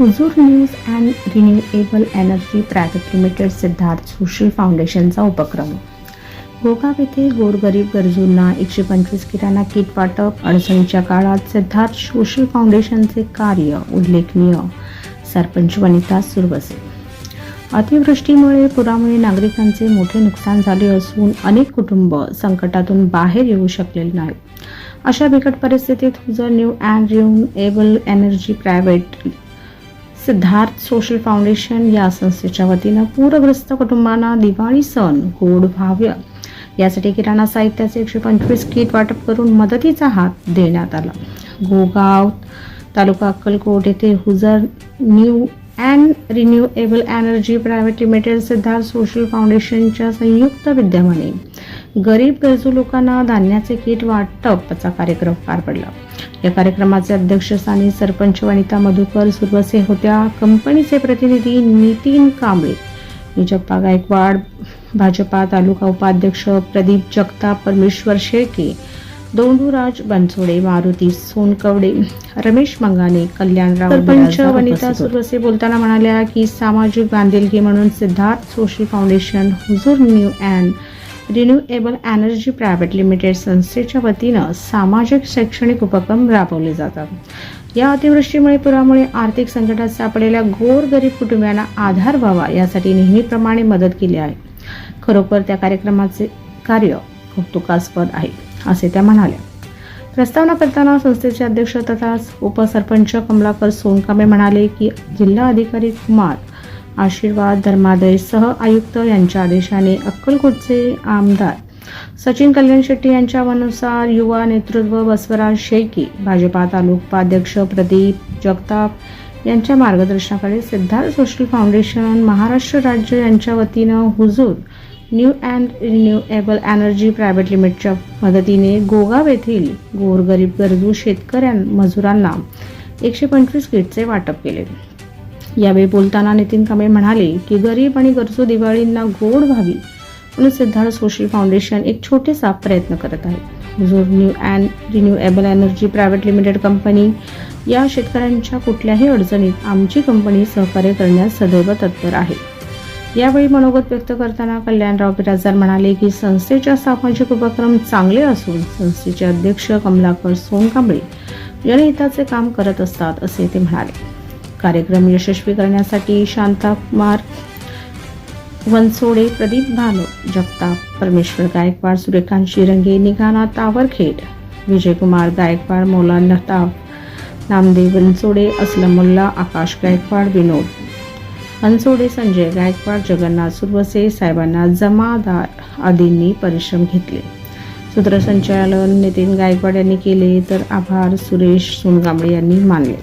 Huzur news and renewable energy private limited Siddharth social फाउंडेशनचा उपक्रम. गोगाव येथे गोरगरीब गरजूंना एकशे पंचवीस किराणा किट वाटप अडचणीच्या काळात सिद्धार्थ सोशल फाउंडेशनचे कार्य उल्लेखनीय. सरपंच वनिता सुरवसे. अतिवृष्टीमुळे पुरामुळे नागरिकांचे मोठे नुकसान झाले असून अनेक कुटुंब संकटातून बाहेर येऊ शकलेले नाही अशा बिकट परिस्थितीत Huzur new and renewable energy private Siddharth social foundation या संस्थेच्या वतीनं पूरग्रस्त कुटुंबांना दिवाळी सण गोड भाव्य. यासाठी किराणा साहित्याचे एकशे पंचवीस किट वाटप करून मदतीचा हात देण्यात आला. गोगाव तालुका अक्कलकोट येथे Huzur new and renewable energy private limited Siddharth social फाउंडेशनच्या संयुक्त विद्यमाने. गरीब गरजू लोकांना धान्याचे किट वाटपचा कार्यक्रम पार पडला. या कार्यक्रमाचे अध्यक्षस्थानी सरपंच वनिता मधुकर सुरवसे होत्या. कंपनीचे प्रतिनिधी नितीन कांबळे. निजप्पा गायकवाड भाजपा तालुका उपाध्यक्ष प्रदीप जगताप परमेश्वर शेळके दोंडूराज बनसोडे मारुती सोनकवडे रमेश मंगाने कल्याणराव सरपंच वनिता सुरवसे बोलताना म्हणाल्या की सामाजिक बांधिलकी म्हणून Siddharth social foundation Huzur new and renewable energy private limited संस्थेच्या वतीनं सामाजिक शैक्षणिक उपक्रम राबवले जातात. या अतिवृष्टीमुळे पुरामुळे आर्थिक संकटात सापडलेल्या गोरगरीब कुटुंबियांना आधार व्हावा यासाठी नेहमीप्रमाणे मदत केली आहे. खरोखर त्या कार्यक्रमाचे कार्य कौतुकास्पद आहे असे त्या म्हणाल्या. प्रस्तावना करताना संस्थेचे अध्यक्ष तथा उपसरपंच कमलाकर सोनकामे म्हणाले की जिल्हा अधिकारी कुमार आशीर्वाद धर्मादय सह आयुक्त यांच्या आदेशाने अक्कलकोटचे आमदार सचिन कल्याण शेट्टी यांच्या अनुसार युवा नेतृत्व बसवराज शेळकी भाजपा तालुकाध्यक्ष प्रदीप जगताप यांच्या मार्गदर्शनाखाली सिद्धार्थ सोशल फाउंडेशन महाराष्ट्र राज्य यांच्या वतीनं Huzur new and renewable energy private लिमिटेडच्या मदतीने गोगाव येथील गोरगरीब गरजू शेतकऱ्यां मजुरांना एकशे पंचवीस किटचे वाटप केले. यावेळी बोलताना नितीन कांबळे म्हणाले की गरीब आणि गरजू दिवाळींना गोड व्हावी म्हणून सिद्धार्थ सोशल फाउंडेशन एक छोटेसा प्रयत्न करत आहे. Huzur new and renewable energy private limited company या शेतकऱ्यांच्या कुठल्याही अडचणीत आमची कंपनी सहकार्य करण्यास सदैव तत्पर आहे. यावेळी मनोगत व्यक्त करताना कल्याणराव बिराजदार म्हणाले की संस्थेच्या सामाजिक उपक्रम चांगले असून संस्थेचे अध्यक्ष कमलाकर सोनकांबळे जनहिताचे काम करत असतात असे ते म्हणाले. कार्यक्रम यशस्वी करण्यासाठी शांता कुमार वनसोडे प्रदीप भानो जगताप परमेश्वर गायकवाड सूर्यकांत शिरंगे निघाना तावरखेड विजयकुमार गायकवाड मौला लताफ नामदेव वनसोडे असलमुल्ला आकाश गायकवाड विनोद हंसोडे संजय गायकवाड जगन्नाथ सुरवसे साहेबांना जमादार आदींनी परिश्रम घेतले. सूत्रसंचालन नितीन गायकवाड यांनी केले तर आभार सुरेश सोनगांबळे यांनी मानले.